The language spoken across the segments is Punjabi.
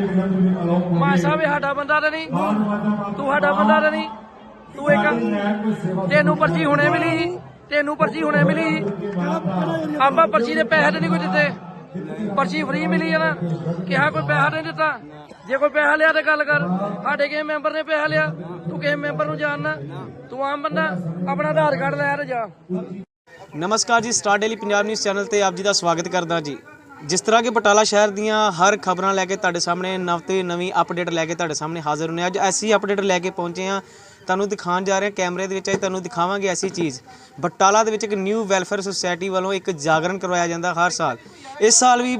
ਮਾਨ ਸਾਹਿਬ, ਇਹ ਸਾਡਾ ਬੰਦਾ ਤਾਂ ਨਹੀਂ। ਤੂੰ ਸਾਡਾ ਬੰਦਾ ਤਾਂ ਨਹੀਂ। ਤੂੰ ਇੱਕ ਤੈਨੂੰ ਪਰਚੀ ਹੁਣੇ ਮਿਲੀ ਸੀ। ਤੈਨੂੰ ਪਰਚੀ ਹੁਣੇ ਮਿਲੀ ਆਪਾਂ ਪਰਚੀ ਦੇ ਪੈਸੇ ਤੇ ਨਹੀਂ ਕੋਈ ਦਿੱਤੇ। ਪਰਚੀ ਫ੍ਰੀ ਮਿਲੀ ਹੈ ਨਾ। ਕਿਹਾ ਕੋਈ ਪੈਸਾ ਨਹੀਂ ਦਿੱਤਾ। ਜੇ ਕੋਈ ਪੈਸਾ ਲਿਆ ਤੇ ਗੱਲ ਕਰ। ਸਾਡੇ ਕਿਸੇ ਮੈਂਬਰ ਨੇ ਪੈਸਾ ਲਿਆ। ਤੂੰ ਕਿਸੇ ਮੈਂਬਰ ਨੂੰ ਜਾਣਨਾ ਤੂੰ ਆਮ ਬੰਦਾ। ਆਪਣਾ ਆਧਾਰ ਕਾਰਡ ਲੈ ਤੇ ਜਾ। ਨਮਸਕਾਰ ਜੀ, star daily Punjab news channel ਤੇ ਆਪ ਜੀ ਦਾ ਸਵਾਗਤ ਕਰਦਾ ਜੀ। ਜਿਸ ਤਰ੍ਹਾਂ ਕਿ ਬਟਾਲਾ ਸ਼ਹਿਰ ਦੀਆਂ ਹਰ ਖਬਰਾਂ ਲੈ ਕੇ ਤੁਹਾਡੇ ਸਾਹਮਣੇ ਨਵ ਤੇ ਨਵੀਂ ਅਪਡੇਟ ਲੈ ਕੇ ਤੁਹਾਡੇ ਸਾਹਮਣੇ ਹਾਜ਼ਰ ਹੁੰਨੇ ਅੱਜ ਐਸੀ ਅਪਡੇਟ ਲੈ ਕੇ ਪਹੁੰਚੇ ਹਾਂ। ਤੁਹਾਨੂੰ ਦਿਖਾਉਣ ਜਾ ਰਹੇ ਹਾਂ ਕੈਮਰੇ ਦੇ ਵਿੱਚ ਅੱਜ ਤੁਹਾਨੂੰ ਦਿਖਾਵਾਂਗੇ ਐਸੀ ਚੀਜ਼। ਬਟਾਲਾ ਦੇ ਵਿੱਚ ਇੱਕ ਨਿਊ ਵੈਲਫੇਅਰ ਸੁਸਾਇਟੀ ਵੱਲੋਂ ਇੱਕ ਜਾਗਰਣ ਕਰਵਾਇਆ ਜਾਂਦਾ ਹਰ ਸਾਲ। ਇਸ ਸਾਲ ਵੀ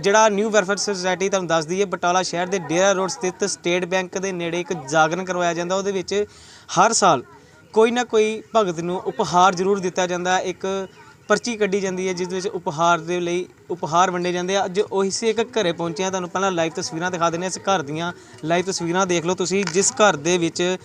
ਜਿਹੜਾ ਨਿਊ ਵੈਲਫੇਅਰ ਸੁਸਾਇਟੀ ਤੁਹਾਨੂੰ ਦੱਸਦੀ ਹੈ, ਬਟਾਲਾ ਸ਼ਹਿਰ ਦੇ ਡੇਰਾ ਰੋਡ ਸਥਿਤ ਸਟੇਟ ਬੈਂਕ ਦੇ ਨੇੜੇ ਇੱਕ ਜਾਗਰਣ ਕਰਵਾਇਆ ਜਾਂਦਾ। ਉਹਦੇ ਵਿੱਚ ਹਰ ਸਾਲ ਕੋਈ ਨਾ ਕੋਈ ਭਗਤ ਨੂੰ ਉਪਹਾਰ ਜ਼ਰੂਰ ਦਿੱਤਾ ਜਾਂਦਾ। ਇੱਕ ਪਰਚੀ ਕੱਢੀ ਜਾਂਦੀ ਹੈ, ਜਿਸ ਵਿੱਚ ਉਪਹਾਰ ਦੇ ਲਈ ਉਪਹਾਰ ਵੰਡੇ ਜਾਂਦੇ ਆ। ਅੱਜ ਉਹੀ ਸੀ ਇੱਕ ਘਰੇ ਪਹੁੰਚੇ ਆ। ਤੁਹਾਨੂੰ ਪਹਿਲਾਂ ਲਾਈਵ ਤਸਵੀਰਾਂ ਦਿਖਾ ਦਿੰਦੇ ਹਾਂ ਇਸ ਘਰ ਦੀਆਂ। ਲਾਈਵ ਤਸਵੀਰਾਂ ਦੇਖ ਲਓ ਤੁਸੀਂ, ਜਿਸ ਘਰ ਦੇ ਵਿੱਚ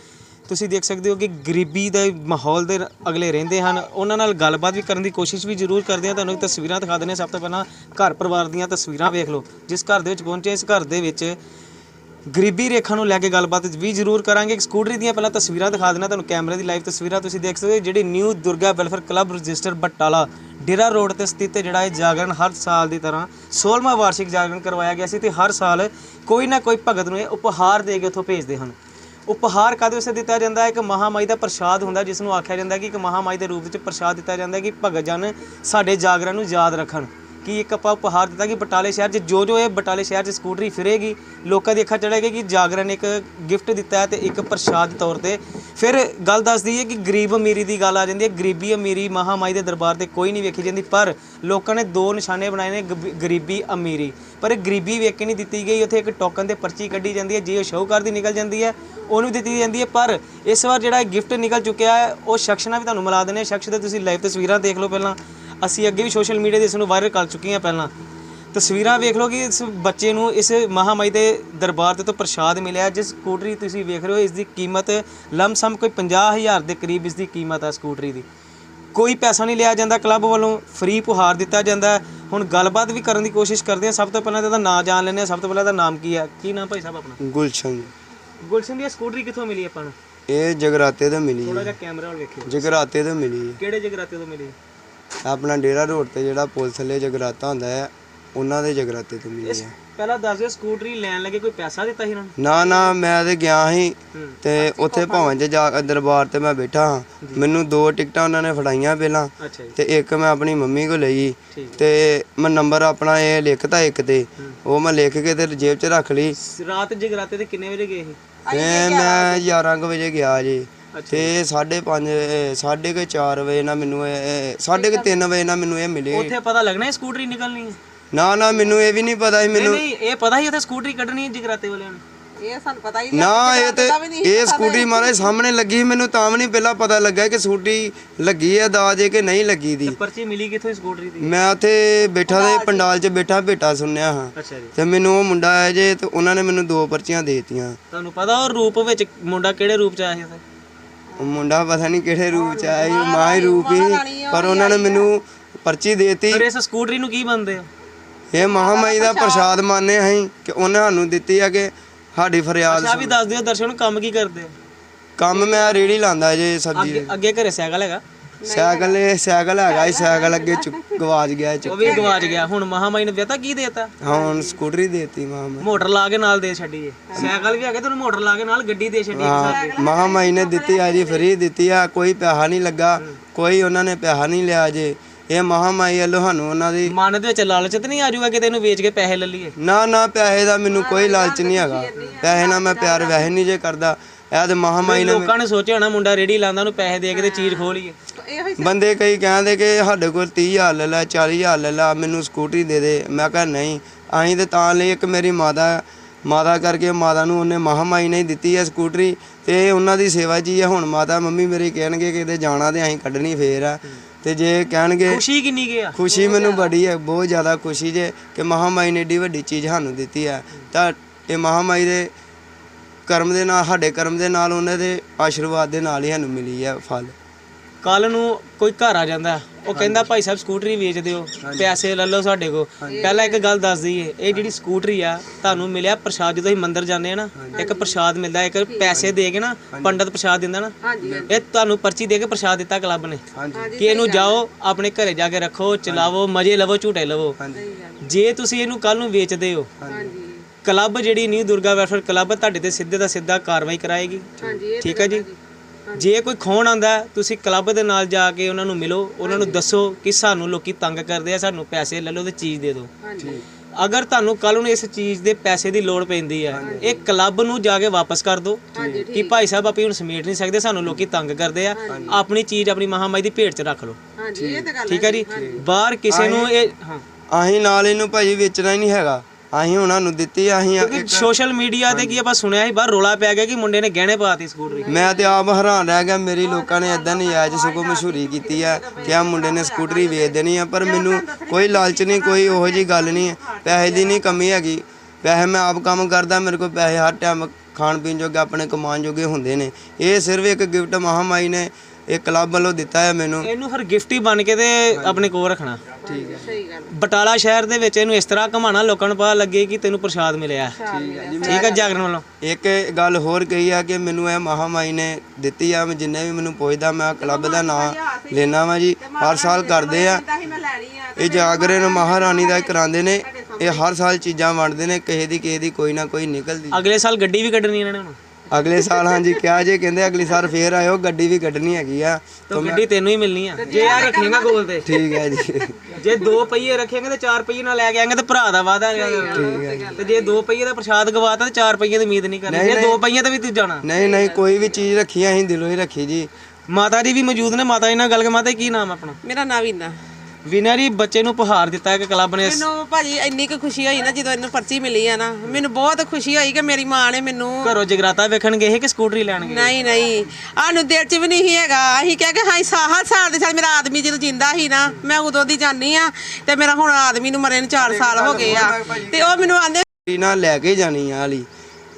ਤੁਸੀਂ ਦੇਖ ਸਕਦੇ ਹੋ ਕਿ ਗਰੀਬੀ ਦੇ ਮਾਹੌਲ ਦੇ ਅਗਲੇ ਰਹਿੰਦੇ ਹਨ। ਉਹਨਾਂ ਨਾਲ ਗੱਲਬਾਤ ਵੀ ਕਰਨ ਦੀ ਕੋਸ਼ਿਸ਼ ਵੀ ਜ਼ਰੂਰ ਕਰਦੇ ਆ। ਤੁਹਾਨੂੰ ਇਹ ਤਸਵੀਰਾਂ ਦਿਖਾ ਦਿੰਦੇ ਹਾਂ ਸਭ ਤੋਂ ਪਹਿਲਾਂ ਘਰ ਪਰਿਵਾਰ ਦੀਆਂ ਤਸਵੀਰਾਂ ਵੇਖ ਲਓ। ਜਿਸ ਘਰ ਦੇ ਵਿੱਚ ਪਹੁੰਚੇ, ਇਸ ਘਰ ਦੇ ਵਿੱਚ ਗਰੀਬੀ ਰੇਖਾ ਨੂੰ ਲੈ ਕੇ ਗੱਲਬਾਤ ਵੀ ਜ਼ਰੂਰ ਕਰਾਂਗੇ। ਇੱਕ ਸਕੂਟਰੀ ਦੀਆਂ ਪਹਿਲਾਂ ਤਸਵੀਰਾਂ ਦਿਖਾ ਦੇਣਾ ਤੁਹਾਨੂੰ, ਕੈਮਰੇ ਦੀ ਲਾਈਵ ਤਸਵੀਰਾਂ ਤੁਸੀਂ ਦੇਖ ਸਕਦੇ ਹੋ, ਜਿਹੜੀ new Durga welfare club register Batala, Dera road ਤੇ ਸਥਿਤ ਜਿਹੜਾ ਇਹ ਜਾਗਰਣ ਹਰ ਸਾਲ ਦੀ ਤਰ੍ਹਾਂ 16ਵਾਂ ਵਾਰਸ਼ਿਕ ਜਾਗਰਣ ਕਰਵਾਇਆ ਗਿਆ ਸੀ ਤੇ ਹਰ ਸਾਲ ਕੋਈ ਨਾ ਕੋਈ ਭਗਤ ਨੂੰ ਇਹ ਉਪਹਾਰ ਦੇ ਕੇ ਉੱਥੋਂ ਭੇਜਦੇ ਹਨ। ਉਪਹਾਰ ਕਾਹਦੇ ਵਾਸਤੇ ਦਿੱਤਾ ਜਾਂਦਾ? ਹੈ ਇੱਕ ਮਹਾਮਾਈ ਦਾ ਪ੍ਰਸ਼ਾਦ ਹੁੰਦਾ ਜਿਸ ਨੂੰ ਆਖਿਆ ਜਾਂਦਾ ਕਿ ਇੱਕ ਮਹਾਮਾਈ ਦੇ ਰੂਪ ਵਿੱਚ ਪ੍ਰਸ਼ਾਦ ਦਿੱਤਾ ਜਾਂਦਾ ਕਿ ਭਗਤ ਜਨ ਸਾਡੇ ਜਾਗਰਣ ਨੂੰ ਯਾਦ ਰੱਖਣ। ਕਿ ਇੱਕ ਆਪਾਂ ਉਪਹਾਰ ਦਿੱਤਾ ਕਿ ਬਟਾਲੇ ਸ਼ਹਿਰ 'ਚ ਜੋ ਜੋ ਇਹ ਬਟਾਲੇ ਸ਼ਹਿਰ 'ਚ ਸਕੂਟਰੀ ਫਿਰੇਗੀ, ਲੋਕਾਂ ਦੀ ਅੱਖਾਂ ਚੜੇਗੀ ਕਿ ਜਾਗਰਣ ਇੱਕ ਗਿਫਟ ਦਿੱਤਾ ਹੈ ਤੇ ਇੱਕ ਪ੍ਰਸ਼ਾਦ ਤੌਰ ਤੇ। ਫਿਰ ਗੱਲ ਦੱਸਦੀ ਹੈ ਕਿ ਗਰੀਬ ਅਮੀਰੀ ਦੀ ਗੱਲ ਆ ਜਾਂਦੀ ਹੈ, ਗਰੀਬੀ ਅਮੀਰੀ ਮਹਾਮਾਈ ਦੇ ਦਰਬਾਰ ਤੇ ਕੋਈ ਨਹੀਂ ਵੇਖੀ ਜਾਂਦੀ, ਪਰ ਲੋਕਾਂ ਨੇ ਦੋ ਨਿਸ਼ਾਨੇ ਬਣਾਏ ਨੇ ਗਬ- ਗਰੀਬੀ ਅਮੀਰੀ। ਪਰ ਇਹ ਗਰੀਬੀ ਵੇਖ ਕੇ ਨਹੀਂ ਦਿੱਤੀ ਗਈ, ਉੱਥੇ ਇੱਕ ਟੋਕਨ ਤੇ ਪਰਚੀ ਕੱਢੀ ਜਾਂਦੀ ਹੈ, ਜੇ ਉਹ ਸ਼ਾਹੂਕਾਰ ਦੀ ਨਿਕਲ ਜਾਂਦੀ ਹੈ, ਉਹਨੂੰ ਦਿੱਤੀ ਜਾਂਦੀ ਹੈ, ਪਰ ਇਸ ਵਾਰ ਜਿਹੜਾ ਗਿਫਟ ਨਿਕਲ ਚੁੱਕਿਆ ਹੈ, ਉਹ ਸ਼ਖਸ ਨਾਲ ਵੀ ਤੁਹਾਨੂੰ ਮਿਲਾ ਦਿੰਦੇ ਸ਼ਖਸ ਦੇ ਤੁਸੀਂ ਲਾਈਵ ਤਸਵੀਰਾਂ ਦੇਖ ਲਓ ਪਹਿਲਾਂ। ਅਸੀਂ ਅੱਗੇ ਵੀ ਸੋਸ਼ਲ ਮੀਡੀਆ ਤੇ ਇਸ ਨੂੰ ਵਾਇਰਲ ਕਰ ਚੁੱਕੇ ਹਾਂ ਪਹਿਲਾਂ। ਤਸਵੀਰਾਂ ਵੇਖ ਲਓ ਕਿ ਇਸ ਬੱਚੇ ਨੂੰ ਇਸ ਮਹਾਮਾਈ ਦੇ ਦਰਬਾਰ ਤੇ ਤੋਂ ਪ੍ਰਸ਼ਾਦ ਮਿਲਿਆ। ਜਿਸ ਸਕੂਟਰੀ ਤੁਸੀਂ ਵੇਖ ਰਹੇ ਹੋ ਇਸ ਦੀ ਕੀਮਤ ਲਮਸਮ ਕੋਈ 50000 ਦੇ ਕਰੀਬ ਇਸ ਦੀ ਕੀਮਤ ਹੈ ਸਕੂਟਰੀ ਦੀ। ਕੋਈ ਪੈਸਾ ਨਹੀਂ ਲਿਆ ਜਾਂਦਾ ਕਲੱਬ ਵੱਲੋਂ ਫ੍ਰੀ ਉਪਹਾਰ ਦਿੱਤਾ ਜਾਂਦਾ। ਹੁਣ ਗੱਲਬਾਤ ਵੀ ਕਰਨ ਦੀ ਕੋਸ਼ਿਸ਼ ਕਰਦੇ ਹਾਂ। ਸਭ ਤੋਂ ਪਹਿਲਾਂ ਤਾਂ ਇਹਦਾ ਨਾਂ ਜਾਣ ਲੈਂਦੇ ਹਾਂ। ਸਭ ਤੋਂ ਪਹਿਲਾਂ ਇਹਦਾ ਨਾਮ ਕੀ ਹੈ? ਕੀ ਨਾਮ ਭਾਈ ਸਾਹਿਬ ਆਪਣਾ? ਗੁਲਸ਼ਨ ਗੁਲਸ਼ਨ ਦੀ ਇਹ ਸਕੂਟਰੀ ਕਿੱਥੋਂ ਮਿਲੀ ਆਪਾਂ ਨੂੰ? ਇਹ ਜਗਰਾਤੇ ਤੋਂ ਮਿਲੀ ਥੋੜਾ ਹੈ ਜਿਹਾ ਕੈਮਰਾ ਵੱਲ ਵੇਖਿਓ। ਜਗਰਾਤੇ ਤੋਂ ਮਿਲੀ ਹੈ ਕਿਹੜੇ ਜਗਰਾਤੇ ਤੋਂ ਮਿਲੀ? ਆਪਣਾ ਡੇਰਾ ਰੋਡ ਤੇ ਜਿਹੜਾ ਪੁਲਿਸ ਥੱਲੇ ਜਗਰਾਤਾ ਹੁੰਦਾ ਹੈ ਉਹਨਾਂ ਦੇ ਜਗਰਾਤੇ ਤੋਂ ਮਿਲੀ ਹੈ। ਪਹਿਲਾਂ ਦੱਸ ਦਿਓ ਸਕੂਟਰੀ ਲੈਣ ਲੱਗੇ ਕੋਈ ਪੈਸਾ ਦਿੱਤਾ ਸੀ ਇਹਨਾਂ ਨੂੰ? ਨਾ ਨਾ ਮੈਂ ਤੇ ਗਿਆ ਸੀ ਹੂੰ। ਤੇ ਉੱਥੇ ਭਵਨ 'ਚ ਜਾ ਕੇ ਦਰਬਾਰ ਤੇ ਮੈਂ ਬੈਠਾ ਹਾਂ ਮੈਨੂੰ ਦੋ ਟਿਕਟਾਂ ਉਹਨਾਂ ਨੇ ਫੜਾਈਆਂ ਪਹਿਲਾਂ ਅੱਛਾ ਜੀ। ਤੇ ਇੱਕ ਮੈਂ ਆਪਣੀ ਮੰਮੀ ਕੋ ਲਈ ਠੀਕ ਤੇ ਮੈਂ ਨੰਬਰ ਆਪਣਾ ਇਹ ਲਿਖਤਾ ਇੱਕ ਤੇ। ਉਹ ਮੈਂ ਲਿਖ ਕੇ ਤੇ ਜੇਬ 'ਚ ਰੱਖ ਲਈ। ਰਾਤ ਜਗਰਾਤੇ ਤੇ ਕਿੰਨੇ ਵਜੇ ਗਏ ਸੀ? ਤੇ ਮੈਂ 11 ਕੁ ਵਜੇ ਗਿਆ ਜੀ। ਤੇ 5:30 ਸਾਢੇ ਕੁ 4 ਵਜੇ ਨਾਲ ਮੈਨੂੰ ਇਹ ਸਾਢੇ ਕੁ 3 ਵਜੇ ਨਾਲ ਮੈਨੂੰ ਇਹ ਮਿਲੇ। ਉੱਥੇ ਪਤਾ ਲੱਗਣਾ ਇਹ ਸਕੂਟਰੀ ਨਿਕਲਣੀ ਹੈ? ਨਾ ਨਾ ਮੈਨੂੰ ਇਹ ਵੀ ਨਹੀਂ ਪਤਾ ਸੀ ਨਹੀਂ ਮੈਨੂੰ ਨਹੀਂ ਇਹ ਪਤਾ ਹੀ ਉੱਥੇ ਸਕੂਟਰੀ ਕੱਢਣੀ ਹੈ ਜਗਰਾਤੇ ਵਾਲਿਆਂ ਨੇ। ਇਹ ਸਾਨੂੰ ਪਤਾ ਹੀ ਨਾ ਇਹ ਤੇ ਇਹ ਸਕੂਟਰੀ ਮਾਰੇ ਸਾਹਮਣੇ ਲੱਗੀ ਸੀ, ਮੈਨੂੰ ਤਾਂ ਵੀ ਨਹੀਂ ਪਹਿਲਾਂ ਪਤਾ ਲੱਗਾ ਕਿ ਸਕੂਟਰੀ ਲੱਗੀ ਹੈ ਦਾਜੇ ਕਿ ਨਹੀਂ ਲੱਗੀ ਦੀ। ਤੇ ਪਰਚੀ ਮਿਲੀ ਕਿੱਥੋਂ ਸਕੂਟਰੀ ਦੀ? ਮੈਂ ਉੱਥੇ ਬੈਠਾ ਤੇ ਪੰਡਾਲ 'ਚ ਬੈਠਾ ਭੇਟਾ ਸੁਣਿਆ ਹਾਂ। ਅੱਛਾ ਜੀ। ਤੇ ਮੈਨੂੰ ਉਹ ਮੁੰਡਾ ਆਇਆ ਜੇ ਤੇ ਉਹਨਾਂ ਨੇ ਮੈਨੂੰ ਦੋ ਪਰਚੀਆਂ ਦੇਤੀਆਂ। ਤੁਹਾਨੂੰ ਪਤਾ ਉਹ ਰੂਪ ਵਿੱਚ ਮੁੰਡਾ ਕਿਹੜੇ ਰੂਪ ਚ ਆਇਆ ਸੀ ਉੱਥੇ? ਉਹ ਮੁੰਡਾ ਪਤਾ ਨਹੀਂ ਕਿਹੜੇ ਰੂਪ 'ਚ ਆਇਆ ਸੀ ਮਾਂ ਹੀ ਰੂਪ ਹੀ ਪਰ ਉਹਨਾਂ ਨੇ ਮੈਨੂੰ ਪਰਚੀ ਦੇਤੀ। ਫਿਰ ਇਸ ਸਕੂਟਰੀ ਨੂੰ ਕੀ ਬੰਦੇ ਹੋ? ਇਹ ਮਹਾਮਾਈ ਦਾ ਪ੍ਰਸ਼ਾਦ ਮੰਨਦੇ ਅਸੀਂ ਕਿ ਉਹਨਾਂ ਸਾਨੂੰ ਦਿੱਤੀ ਆ ਕਿ ਸਾਡੀ ਫਰਿਆਦ ਅੱਛਾ ਵੀ ਦੱਸ ਦਿਓ ਦਰਸ਼ਨ ਨੂੰ ਕੰਮ ਕੀ ਕਰਦੇ ਹੋ? ਕੰਮ ਮੈਂ ਰੇੜੀ ਲਾਂਦਾ ਜੇ ਸਬਜ਼ੀ ਅੱਗੇ ਅੱਗੇ ਘਰੇ ਸਾਈਕਲ ਹੈਗਾ? ਸਾਈਕਲ ਇਹ ਸਾਈਕਲ ਹੈਗਾ ਸੀ ਸਾਈਕਲ ਅੱਗੇ ਚੁੱਕ- ਗਵਾਚ ਗਿਆ ਉਹ ਚੁੱਕ ਵੀ ਗਵਾਚ ਗਿਆ। ਹੁਣ ਮਹਾਮਾਈ ਨੇ ਦੇਤਾ ਕੀ ਦੇਤਾ? ਹੁਣ ਸਕੂਟਰੀ ਦੇਤੀ ਮਹਾਮਾਈ ਮੋਟਰ ਲਾ ਕੇ ਨਾਲ ਦੇ ਛੱਡੀ ਏ। ਸਾਈਕਲ ਵੀ ਹੈਗਾ ਤੈਨੂੰ ਮੋਟਰ ਲਾ ਕੇ ਨਾਲ ਗੱਡੀ ਦੇ ਛੱਡੀ ਹਾਂ ਮਹਾਮਾਈ ਨੇ ਦਿੱਤੀ ਆ ਜੀ ਫਰੀ ਦਿੱਤੀ ਆ ਕੋਈ ਪੈਸਾ ਨਹੀਂ ਲੱਗਾ ਕੋਈ ਉਹਨਾਂ ਨੇ ਪੈਸਾ ਨਹੀਂ ਲਿਆ ਜੇ। ਇਹ ਮਹਾਮਾਈ ਵੱਲੋਂ ਸਾਨੂੰ ਉਹਨਾਂ ਦੀ ਮਨ ਦੇ ਵਿੱਚ ਲਾਲਚ ਤੇ ਨਹੀਂ ਆ ਜਾਊਗਾ ਕਿ ਤੈਨੂੰ ਵੇਚ ਕੇ ਪੈਸੇ ਲੈ ਲਈਏ ਨਾ ਨਾ ਪੈਸੇ ਦਾ ਮੈਨੂੰ ਕੋਈ ਲਾਲਚ ਨਹੀਂ ਹੈਗਾ। ਪੈਸੇ ਨਾਲ ਮੈਂ ਪਿਆਰ ਵੈਸੇ ਨਹੀਂ ਜੇ ਕਰਦਾ। ਇਹ ਤੇ ਮਹਾਮਾਈ ਨੇ ਲੋਕਾਂ ਨੇ ਸੋਚਿਆ ਹੋਣਾ ਮੁੰਡਾ ਰੇੜੀ ਲਾਉਂਦਾ ਉਹਨੂੰ ਪੈਸੇ ਦੇ ਕੇ ਤੇ ਚੀਜ਼ ਖੋਹ ਲਈਏ। ਹੀ ਬੰਦੇ ਕਈ ਕਹਿੰਦੇ ਕਿ ਸਾਡੇ ਕੋਲ 30000 ਲੈ ਲੈ 40000 ਲੈ ਲੈ ਮੈਨੂੰ ਸਕੂਟਰੀ ਦੇ ਦੇ। ਮੈਂ ਕਿਹਾ ਨਹੀਂ ਅਸੀਂ ਤੇ ਤਾਂ ਲਈ ਇੱਕ ਮੇਰੀ ਮਾਤਾ ਮਾਤਾ ਕਰਕੇ ਮਾਤਾ ਨੂੰ ਉਹਨੇ ਮਹਾਮਾਈ ਨੇ ਹੀ ਦਿੱਤੀ ਹੈ ਸਕੂਟਰੀ ਤੇ ਇਹ ਉਹਨਾਂ ਦੀ ਸੇਵਾ ਜੀ ਹੈ ਹੁਣ ਮਾਤਾ ਮੰਮੀ ਮੇਰੀ ਕਹਿਣਗੇ ਕਿਤੇ ਜਾਣਾ ਤੇ ਅਸੀਂ ਕੱਢਣੀ ਫੇਰ ਆ। ਤੇ ਜੇ ਕਹਿਣਗੇ ਖੁਸ਼ੀ ਕਿੰਨੀ ਕੀ ਆ? ਖੁਸ਼ੀ ਮੈਨੂੰ ਬੜੀ ਹੈ ਬਹੁਤ ਜ਼ਿਆਦਾ ਖੁਸ਼ੀ ਜੇ ਕਿ ਮਹਾਮਾਈ ਨੇ ਏਡੀ ਵੱਡੀ ਚੀਜ਼ ਸਾਨੂੰ ਦਿੱਤੀ ਹੈ ਤਾਂ ਇਹ ਮਹਾਮਾਈ ਦੇ ਕਰਮ ਦੇ ਨਾਲ ਸਾਡੇ ਕਰਮ ਦੇ ਨਾਲ ਉਹਨਾਂ ਦੇ ਆਸ਼ੀਰਵਾਦ ਦੇ ਨਾਲ ਹੀ ਸਾਨੂੰ ਮਿਲੀ ਹੈ ਫਲ। ਕੱਲ ਨੂੰ ਕੋਈ ਘਰ ਆ ਜਾਂਦਾ ਉਹ ਕਹਿੰਦਾ ਭਾਈ ਸਾਹਿਬ ਸਕੂਟਰੀ ਵੇਚ ਦਿਓ ਪੈਸੇ ਲੈ ਲਓ ਸਾਡੇ ਕੋ ਪਹਿਲਾਂ ਇੱਕ ਗੱਲ ਦੱਸ ਦਈਏ ਇਹ ਜਿਹੜੀ ਸਕੂਟਰੀ ਆ ਤੁਹਾਨੂੰ ਮਿਲਿਆ ਪ੍ਰਸ਼ਾਦ ਜਦੋਂ ਅਸੀਂ ਮੰਦਿਰ ਜਾਂਦੇ ਆ ਨਾ ਇੱਕ ਪ੍ਰਸ਼ਾਦ ਮਿਲਦਾ ਇੱਕ ਪੈਸੇ ਦੇ ਕੇ ਨਾ ਪੰਡਤ ਪ੍ਰਸ਼ਾਦ ਦਿੰਦਾ ਨਾ ਇਹ ਤੁਹਾਨੂੰ ਪਰਚੀ ਦੇ ਕੇ ਪ੍ਰਸ਼ਾਦ ਦਿੱਤਾ ਕਲੱਬ ਨੇ। ਕਿ ਇਹਨੂੰ ਜਾਓ ਆਪਣੇ ਘਰੇ ਜਾ ਕੇ ਰੱਖੋ ਚਲਾਵੋ ਮਜ਼ੇ ਲਵੋ ਝੂਟੇ ਲਵੋ। ਜੇ ਤੁਸੀਂ ਇਹਨੂੰ ਕੱਲ ਨੂੰ ਵੇਚਦੇ ਹੋ ਕਲੱਬ ਜਿਹੜੀ ਨਿਊ ਦੁਰਗਾ ਵੈਲਫੇਅਰ ਕਲੱਬ ਤੁਹਾਡੇ ਤੇ ਸਿੱਧੇ ਦਾ ਸਿੱਧਾ ਕਾਰਵਾਈ ਕਰਾਏਗੀ। ਠੀਕ ਹੈ ਜੀ। ਜੇ ਕੋਈ ਖੋਣ ਆਂਦਾ ਤੁਸੀਂ ਕਲੱਬ ਦੇ ਨਾਲ ਜਾ ਕੇ ਉਹਨਾਂ ਨੂੰ ਮਿਲੋ ਉਹਨਾਂ ਨੂੰ ਦੱਸੋ ਕਿ ਸਾਨੂੰ ਲੋਕੀ ਤੰਗ ਕਰਦੇ ਆ ਸਾਨੂੰ ਪੈਸੇ ਲੈ ਲਓ ਤੇ ਚੀਜ਼ ਦੇ ਦਿਓ। ਅਗਰ ਤੁਹਾਨੂੰ ਕੱਲ ਨੂੰ ਇਸ ਚੀਜ਼ ਦੇ ਪੈਸੇ ਦੀ ਲੋੜ ਪੈਂਦੀ ਹੈ ਇਹ ਕਲੱਬ ਨੂੰ ਜਾ ਕੇ ਵਾਪਸ ਕਰ ਦਿਓ ਕਿ ਭਾਈ ਸਾਹਿਬ ਆਪੀ ਹੁਣ ਸਮੇਟ ਨਹੀਂ ਸਕਦੇ ਸਾਨੂੰ ਲੋਕੀ ਤੰਗ ਕਰਦੇ ਆ। ਆਪਣੀ ਚੀਜ਼ ਆਪਣੀ ਮਹਾਮਾਈ ਦੀ ਭੇਟ 'ਚ ਰੱਖ ਲਓ। ਹਾਂਜੀ ਇਹ ਤਾਂ ਗੱਲ ਠੀਕ ਹੈ ਜੀ? ਬਾਹਰ ਕਿਸੇ ਨੂੰ ਇਹ ਹਾਂ। ਨਾਲ ਇਹਨੂੰ ਭਾਜੀ ਵੇਚਣਾ ਹੀ ਨਹੀਂ ਹੈਗਾ। ਅਸੀਂ ਉਹਨਾਂ ਨੂੰ ਦਿੱਤੀ ਅਸੀਂ ਕਿਉਂਕਿ ਸੋਸ਼ਲ ਮੀਡੀਆ ਤੇ ਕੀ ਆਪਾਂ ਸੁਣਿਆ ਸੀ ਬਾਹਰ ਰੋਲਾ ਪੈ ਗਿਆ ਕਿ ਮੁੰਡੇ ਨੇ ਗਹਿਣੇ ਪਾਤੀ ਸਕੂਟਰੀ ਮੈਂ ਤੇ ਆਪ ਹੈਰਾਨ ਰਹਿ ਗਿਆ ਮੇਰੀ ਲੋਕਾਂ ਨੇ ਇਦਾਂ ਨਜਾਇਜ਼ ਸਗੋਂ ਮਸ਼ਹੂਰੀ ਕੀਤੀ ਆ ਕਿ ਆ ਮੁੰਡੇ ਨੇ ਸਕੂਟਰੀ ਵੇਚ ਦੇਣੀ ਆ ਪਰ ਮੈਨੂੰ ਕੋਈ ਲਾਲਚ ਨਹੀਂ ਕੋਈ ਉਹੋ ਜੀ ਗੱਲ ਨਹੀਂ ਹੈ ਪੈਸੇ ਦੀ ਨਹੀਂ ਕਮੀ ਹੈਗੀ। ਪੈਸੇ ਮੈਂ ਆਪ ਕੰਮ ਕਰਦਾ ਮੇਰੇ ਕੋਲ ਪੈਸੇ ਹਰ ਟਾਈਮ ਖਾਣ ਪੀਣ ਜੋਗੇ ਆਪਣੇ ਕਮਾਉਣ ਜੋਗੇ ਹੁੰਦੇ ਨੇ। ਇਹ ਸਿਰਫ ਇੱਕ ਗਿਫਟ ਮਹਾਮਾਈ ਨੇ। ਇਹ ਕਲੱਬ ਵੱਲੋਂ ਦਿੱਤਾ ਹੈ ਮੈਨੂੰ। ਇਹਨੂੰ ਫਿਰ ਗਿਫਟ ਹੀ ਬਣ ਕੇ ਤੇ ਆਪਣੇ ਕੋਲ ਰੱਖਣਾ। ਠੀਕ ਹੈ। ਸਹੀ ਗੱਲ ਬਟਾਲਾ ਸ਼ਹਿਰ ਦੇ ਵਿੱਚ ਇਹਨੂੰ ਇਸ ਤਰ੍ਹਾਂ ਘਮਾਣਾ ਲੋਕਾਂ ਨੂੰ ਪਤਾ ਲੱਗੇ ਕਿ ਤੈਨੂੰ ਪ੍ਰਸ਼ਾਦ ਮਿਲਿਆ। ਠੀਕ ਹੈ ਜਾਗਰਣ ਵੱਲੋਂ। ਇੱਕ ਗੱਲ ਹੋਰ ਕਹੀ ਆ ਕਿ ਮੈਨੂੰ ਇਹ ਮਹਾਮਾਈ ਨੇ ਦਿੱਤੀ ਆ ਮੈਂ ਜਿੰਨੇ ਵੀ ਮੈਨੂੰ ਪੁੱਛਦਾ ਮੈਂ ਕਲੱਬ ਦਾ ਨਾਮ ਲੈਣਾ ਵਾ ਜੀ। ਹਰ ਸਾਲ ਕਰਦੇ ਆ। ਇਹ ਜਾਗਰਣ ਮਹਾਰਾਣੀ ਦਾ ਕਰਾਉਂਦੇ ਨੇ। ਇਹ ਹਰ ਸਾਲ ਚੀਜ਼ਾਂ ਵੰਡਦੇ ਨੇ ਕਿਸੇ ਦੀ ਕਿਸੇ ਦੀ ਕੋਈ ਨਾ ਕੋਈ ਨਿਕਲਦੀ। ਅਗਲੇ ਸਾਲ ਗੱਡੀ ਵੀ ਕੱਢਣੀ ਇਹਨਾਂ ਨੇ ਹੁਣ। ਅਗਲੇ ਸਾਲ ਹਾਂਜੀ ਕਿਹਾ ਜੇ ਕਹਿੰਦੇ ਅਗਲੀ ਸਾਲ ਫੇਰ ਆਇਓ ਗੱਡੀ ਵੀ ਕੱਢਣੀ ਹੈਗੀ ਆ। ਤਾਂ ਗੱਡੀ ਤੈਨੂੰ ਹੀ ਮਿਲਣੀ ਆ। ਜੇ ਆ ਰੱਖੇਗਾ ਕੋਲ ਤੇ। ਠੀਕ ਹੈ ਜੀ। ਜੇ ਦੋ ਪਹੀਏ ਰੱਖੇਗਾ ਤੇ ਚਾਰ ਪਹੀਏ ਨਾਲ ਲੈ ਕੇ ਆਏਗਾ ਤੇ ਭਰਾ ਦਾ ਵਾਦਾ ਤੇ ਜੇ ਦੋ ਪਹੀਏ ਦਾ ਪ੍ਰਸ਼ਾਦ ਗਵਾਤਾ ਤੇ ਚਾਰ ਪਹੀਏ ਦੀ ਉਮੀਦ ਨਹੀਂ ਕਰਨੀ। ਜੇ ਦੋ ਪਹੀਏ ਤੇ ਵੀ ਤੂੰ ਜਾਣਾ। ਨਹੀਂ ਨਹੀਂ ਕੋਈ ਵੀ ਚੀਜ਼ ਰੱਖੀ ਆ, ਅਸੀਂ ਦਿਲੋਂ ਹੀ ਰੱਖੀ ਜੀ। ਮਾਤਾ ਜੀ ਵੀ ਮੌਜੂਦ ਨੇ ਮਾਤਾ ਜੀ ਨਾਲ ਗੱਲ ਕਰ। ਮਾਤਾ ਜੀ ਕੀ ਨਾਮ ਆਪਣਾ? ਮੇਰਾ ਨਾਂ ਵੀਨਾ। ਵਿਨਰ ਬੱਚੇ ਨੂੰ ਉਪਹਾਰ ਦਿੱਤਾ ਕਿ ਕਲੱਬ ਨੇ ਮੈਨੂੰ ਭਾਜੀ ਇੰਨੀ ਕੁ ਖੁਸ਼ੀ ਹੋਈ ਨਾ ਜਦੋਂ ਇਹਨੂੰ ਪਰਚੀ ਮਿਲੀ ਆ ਨਾ। ਮੈਨੂੰ ਬਹੁਤ ਖੁਸ਼ੀ ਹੋਈ ਕਿ ਮੇਰੀ ਮਾਂ ਨੇ ਮੈਨੂੰ ਘਰੋਂ ਜਗਰਾਤਾ ਵੇਖਣ ਗਏ ਕਿ ਸਕੂਟਰੀ ਲੈਣ ਗਏ ਨਹੀਂ ਨਹੀਂ। ਆਨੂੰ ਦਿਲ ਚ ਵੀ ਨਹੀਂ ਸੀ ਹੈਗਾ। ਅਸੀਂ ਕਹਿ ਕੇ ਹਾਂ ਸਾਹਾ ਸਾਲ ਦੇ ਸਾਲ ਮੇਰਾ ਆਦਮੀ ਜਦੋਂ ਜਿੰਦਾ ਸੀ ਨਾ ਮੈਂ ਉਦੋਂ ਦੀ ਜਾਨੀ ਆ ਤੇ ਮੇਰਾ ਹੁਣ ਆਦਮੀ ਨੂੰ ਮਰੇ ਨੂੰ 4 ਸਾਲ ਹੋ ਗਏ ਆ। ਤੇ ਉਹ ਮੈਨੂੰ ਆਂਦੇ ਨਾਲ ਲੈ ਕੇ ਜਾਣੀ ਆ ਵਾਲੀ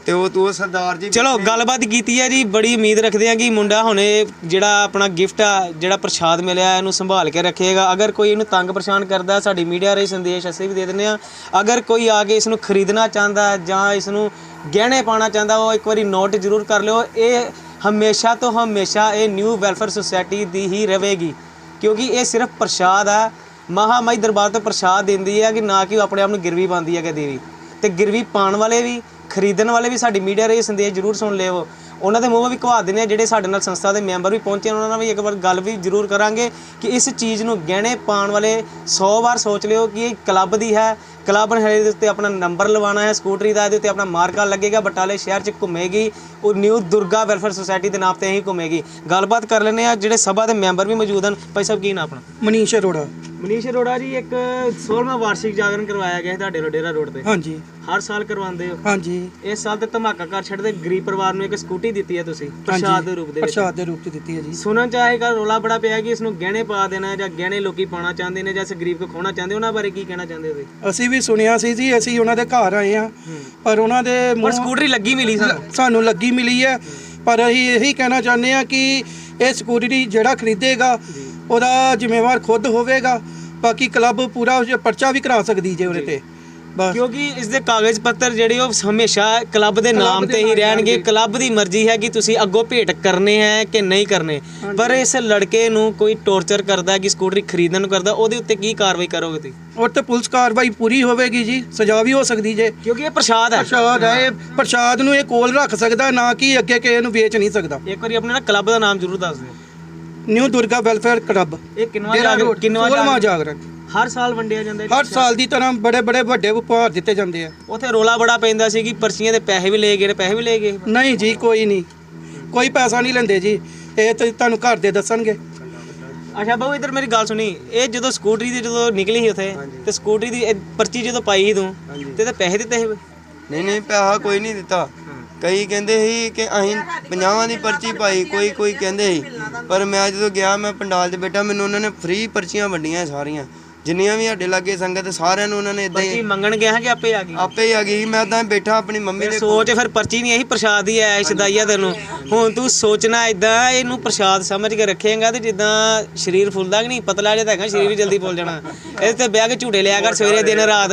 ਤੇ ਉਹ ਤੂੰ ਸਰਦਾਰ ਜੀ ਚਲੋ ਗੱਲਬਾਤ ਕੀਤੀ ਹੈ ਜੀ ਬੜੀ ਉਮੀਦ ਰੱਖਦੇ ਹਾਂ ਕਿ ਮੁੰਡਾ ਹੁਣੇ ਜਿਹੜਾ ਆਪਣਾ ਗਿਫਟ ਆ ਜਿਹੜਾ ਪ੍ਰਸ਼ਾਦ ਮਿਲਿਆ ਇਹਨੂੰ ਸੰਭਾਲ ਕੇ ਰੱਖੇਗਾ। ਅਗਰ ਕੋਈ ਇਹਨੂੰ ਤੰਗ ਪਰੇਸ਼ਾਨ ਕਰਦਾ ਸਾਡੀ ਮੀਡੀਆ ਰਾਹੀਂ ਸੰਦੇਸ਼ ਅਸੀਂ ਵੀ ਦੇ ਦਿੰਦੇ ਆ ਅਗਰ ਕੋਈ ਆ ਕੇ ਇਸ ਨੂੰ ਖਰੀਦਣਾ ਚਾਹੁੰਦਾ ਜਾਂ ਇਸ ਨੂੰ ਗਹਿਣੇ ਪਾਣਾ ਚਾਹੁੰਦਾ ਉਹ ਇੱਕ ਵਾਰੀ ਨੋਟ ਜ਼ਰੂਰ ਕਰ ਲਿਓ। ਇਹ ਹਮੇਸ਼ਾ ਤੋਂ ਹਮੇਸ਼ਾ ਇਹ ਨਿਊ ਵੈਲਫੇਅਰ ਸੁਸਾਇਟੀ ਦੀ ਹੀ ਰਹੇਗੀ। ਕਿਉਂਕਿ ਇਹ ਸਿਰਫ ਪ੍ਰਸ਼ਾਦ ਆ। ਮਹਾਮਾਈ ਦਰਬਾਰ ਤੋਂ ਪ੍ਰਸ਼ਾਦ ਦਿੰਦੀ ਹੈ ਕਿ ਨਾ ਕਿ ਉਹ ਆਪਣੇ ਆਪ ਨੂੰ ਗਿਰਵੀ ਪਾਉਂਦੀ ਹੈ ਕਿ ਦੇਵੀ ਤੇ ਗਿਰਵੀ ਪਾਣ ਵਾਲੇ ਵੀ ਖਰੀਦਣ ਵਾਲੇ ਵੀ ਸਾਡੀ ਮੀਡੀਆ ਰਾਹੀਂ ਸੰਦੇਸ਼ ਜ਼ਰੂਰ ਸੁਣ ਲਿਓ। ਉਹਨਾਂ ਦੇ ਮੂੰਹ ਵੀ ਘਵਾ ਦਿੰਦੇ ਆ ਜਿਹੜੇ ਸਾਡੇ ਨਾਲ ਸੰਸਥਾ ਦੇ ਮੈਂਬਰ ਵੀ ਪਹੁੰਚੇ ਉਹਨਾਂ ਨਾਲ ਵੀ ਇੱਕ ਵਾਰ ਗੱਲ ਵੀ ਜ਼ਰੂਰ ਕਰਾਂਗੇ ਕਿ ਇਸ ਚੀਜ਼ ਨੂੰ ਗਹਿਣੇ ਪਾਉਣ ਵਾਲੇ 100 ਵਾਰ ਸੋਚ ਲਿਓ ਕਿ ਇਹ ਕਲੱਬ ਦੀ ਹੈ। ਕਲੱਬ ਨੇ ਇਹਦੇ ਉੱਤੇ ਆਪਣਾ ਨੰਬਰ ਲਵਾਉਣਾ ਹੈ, ਸਕੂਟਰੀ ਦਾ, ਇਹਦੇ ਉੱਤੇ ਆਪਣਾ ਮਾਰਕਾ ਲੱਗੇਗਾ, ਬਟਾਲੇ ਸ਼ਹਿਰ 'ਚ ਘੁੰਮੇਗੀ, ਉਹ ਨਿਊ ਦੁਰਗਾ ਵੈਲਫੇਅਰ ਸੁਸਾਇਟੀ ਦੇ ਨਾਮ ਤੇ ਹੀ ਘੁੰਮੇਗੀ। ਗੱਲਬਾਤ ਕਰ ਲੈਂਦੇ ਆ ਜਿਹੜੇ ਸਭਾ ਦੇ ਮੈਂਬਰ ਵੀ ਮੌਜੂਦ ਹਨ। ਭਾਈ ਸਾਹਿਬ, ਕੀ ਨਾਮ ਆਪਣਾ? ਮਨੀਸ਼ ਅਰੋੜਾ। ਮਨੀਸ਼ ਅਰੋੜਾ ਜੀ ਇੱਕ 16ਵਾਂ ਵਾਰਸ਼ਿਕ ਜਾਗਰਣ ਕਰਵਾਇਆ ਗਿਆ ਤੁਹਾਡੇ ਡੇਰਾ ਰੋਡ ਤੇ। ਹਾਂਜੀ। ਹਰ ਸਾਲ ਕਰਵਾਉਂਦੇ ਹੋ? ਹਾਂਜੀ। ਇਸ ਸਾਲ ਤੇ ਧਮਾਕਾ ਕਰ ਛੱਡਦੇ ਗਰੀਬ ਪਰਿਵਾਰ ਨੂੰ ਇੱਕ ਸਕੂਟੀ ਦਿੱਤੀ ਹੈ ਤੁਸੀਂ ਪ੍ਰਸ਼ਾਦ ਦੇ ਰੂਪ ਦੇ ਵਿੱਚ। ਪ੍ਰਸ਼ਾਦ ਦੇ ਰੂਪ ਚ ਦਿੱਤੀ ਹੈ ਜੀ। ਸੁਣਨ ਚ ਰੋਲਾ ਬੜਾ ਪਿਆ ਕਿ ਇਸ ਨੂੰ ਗਹਿਣੇ ਪਾ ਦੇਣਾ ਜਾਂ ਗਹਿਣੇ ਲੋਕੀ ਪਾਣਾ ਚਾਹੁੰਦੇ ਨੇ ਜਾਂ ਇਸ ਗਰੀਬ ਕੋ ਖੋਣਾ ਚਾਹੁੰਦੇ ਉਹਨਾਂ ਬਾਰੇ ਕੀ ਕਹਿਣਾ ਚਾਹੁੰਦੇ ਹੋ ਤੁਸੀਂ? ਅਸੀਂ ਵੀ ਸੁਣਿਆ ਸੀ ਜੀ ਅਸੀਂ ਉਹਨਾਂ ਦੇ ਘਰ ਆਏ ਆ ਪਰ ਉਹਨਾਂ ਦੇ ਪਰ ਸਕੂਟਰੀ ਲੱਗੀ ਮਿਲੀ ਸਾਨੂੰ। ਸਾਨੂੰ ਲੱਗੀ ਮਿਲੀ ਹੈ ਪਰ ਅਸੀਂ ਇਹੀ ਕਹਿਣਾ ਚਾਹੁੰਦੇ ਆ ਕਿ ਇਹ ਸਕੂਟਰੀ ਜਿਹੜਾ ਖਰੀਦੇਗਾ ਉਹਦਾ ਜ਼ਿੰਮੇਵਾਰ ਖੁਦ ਹੋਵੇਗਾ ਬਾਕੀ ਕਲੱਬ ਪੂਰਾ ਪਰਚਾ ਵੀ ਕਰਾ ਸਕਦੀ ਜੇ ਉਹਦੇ ਤੇ। ਬਸ। ਕਿਉਂਕਿ ਇਸ ਦੇ ਕਾਗਜ਼ ਪੱਤਰ ਜਿਹੜੇ ਉਹ ਹਮੇਸ਼ਾ ਕਲੱਬ ਦੇ ਨਾਮ ਤੇ ਹੀ ਰਹਿਣਗੇ। ਕਲੱਬ ਦੀ ਮਰਜ਼ੀ ਹੈ ਕਿ ਤੁਸੀਂ ਅੱਗੋਂ ਭੇਟ ਕਰਨੇ ਹੈ ਕਿ ਨਹੀਂ ਕਰਨੇ। ਪਰ ਇਸ ਲੜਕੇ ਨੂੰ ਕੋਈ ਟੌਰਚਰ ਕਰਦਾ ਕਿ ਸਕੂਟਰੀ ਖਰੀਦਣ ਨੂੰ ਕਰਦਾ ਉਹਦੇ ਉੱਤੇ ਕੀ ਕਾਰਵਾਈ ਕਰੋਗੇ ਤੁਸੀਂ? ਉਹ ਤੇ ਪੁਲਿਸ ਕਾਰਵਾਈ ਪੂਰੀ ਹੋਵੇਗੀ ਜੀ ਸਜ਼ਾ ਵੀ ਹੋ ਸਕਦੀ ਜੇ। ਕਿਉਂਕਿ ਇਹ ਪ੍ਰਸ਼ਾਦ ਹੈ। ਪ੍ਰਸ਼ਾਦ ਹੈ ਇਹ ਪ੍ਰਸ਼ਾਦ ਨੂੰ ਇਹ ਕੋਲ ਰੱਖ ਸਕਦਾ ਨਾ ਕਿ ਅੱਗੇ ਕਿਸੇ ਨੂੰ ਵੇਚ ਨਹੀਂ ਸਕਦਾ। ਇੱਕ ਵਾਰੀ ਆਪਣੇ ਨਾ ਕਲੱਬ ਦਾ ਨਾਮ ਜ਼ਰੂਰ ਦੱਸ ਦਿਓ। New Durga welfare club. ਇਹ ਕਿੰਨਵਾ ਜਾਗਰਣ ਰੋਡ ਕਿੰਨਵਾ ਸੋਲਵਾਂ ਜਾਗਰਣ। ਹਰ ਸਾਲ ਵੰਡਿਆ ਜਾਂਦਾ ਹੈ ਹਰ ਸਾਲ ਦੀ ਤਰ੍ਹਾਂ ਬੜੇ ਬੜੇ ਵੱਡੇ ਉਪਹਾਰ ਦਿੱਤੇ ਜਾਂਦੇ ਆ। ਉਥੇ ਰੋਲਾ ਬੜਾ ਪੈਂਦਾ ਸੀ ਕਿ ਪਰਚੀਆਂ ਦੇ ਪੈਸੇ ਵੀ ਲੈ ਗਏ ਨੇ ਪੈਸੇ ਵੀ ਲੈ ਗਏ ਨਹੀਂ ਜੀ ਕੋਈ ਨਹੀਂ। ਕੋਈ ਪੈਸਾ ਨਹੀਂ ਲੈਂਦੇ ਜੀ। ਇਹ ਤਾਂ ਤੁਹਾਨੂੰ ਘਰ ਦੇ ਦੱਸਣਗੇ। ਅੱਛਾ ਬਾਬੂ ਇਧਰ ਮੇਰੀ ਗੱਲ ਸੁਣੀ। ਇਹ ਜਦੋਂ ਸਕੂਟਰੀ ਦੀ ਜਦੋਂ ਨਿਕਲੀ ਸੀ ਉਥੇ ਤੇ ਸਕੂਟਰੀ ਦੀ ਪਰਚੀ ਜਦੋਂ ਪਾਈ ਸੀ ਤੂੰ ਤੇ ਤੇ ਪੈਸੇ ਦਿੱਤੇ ਸੀ ਨਹੀਂ ਨਹੀਂ ਪੈਸਾ ਕੋਈ ਨਹੀਂ ਦਿੱਤਾ। ਕਈ ਕਹਿੰਦੇ ਸੀ ਕਿ ਅਸੀਂ 50 ਦੀ ਪਰਚੀ ਪਾਈ ਕੋਈ ਕੋਈ ਕਹਿੰਦੇ ਸੀ। ਪਰ ਮੈਂ ਜਦੋਂ ਗਿਆ ਮੈਂ ਪੰਡਾਲ 'ਚ ਬੈਠਾ ਮੈਨੂੰ ਉਹਨਾਂ ਨੇ ਫ੍ਰੀ ਪਰਚੀਆਂ ਵੰਡੀਆਂ ਸਾਰੀਆਂ। ਜਿੰਨੀਆਂ ਵੀ ਸਾਡੇ ਲਾਗੇ ਸੰਗਤ ਸਾਰਿਆਂ ਨੂੰ ਉਹਨਾਂ ਨੇ ਇਦਾਂ ਪਰਚੀ ਹੀ ਮੰਗਣ ਗਿਆ ਕਿ ਆਪੇ ਆ ਗਈ? ਆਪੇ ਹੀ ਆ ਗਈ। ਮੈਂ ਤਾਂ ਬੈਠਾ ਆਪਣੀ ਮੰਮੀ ਦੇ ਸੋਚ ਫਿਰ ਪਰਚੀ ਨਹੀਂ ਇਹੀ ਪ੍ਰਸ਼ਾਦ ਹੀ ਐ ਸ਼ਦਾਈਆ ਤੈਨੂੰ। ਹੁਣ ਤੂੰ ਸੋਚਣਾ ਇਦਾਂ ਇਹਨੂੰ ਪ੍ਰਸ਼ਾਦ ਸਮਝ ਕੇ ਰੱਖੇਗਾ ਤੇ ਜਿੱਦਾਂ ਸਰੀਰ ਫੁੱਲਦਾ ਕਿ ਨਹੀਂ ਪਤਲਾ ਜਿਹਾ ਤਾਂ ਹੈਗਾ ਸਰੀਰ ਵੀ ਜਲਦੀ ਫੁੱਲ ਜਾਣਾ। ਇਹਦੇ ਤੇ ਬਹਿ ਕੇ ਝੂਟੇ ਲਿਆ ਕਰ ਸਵੇਰੇ ਦਿਨ ਰਾਤ।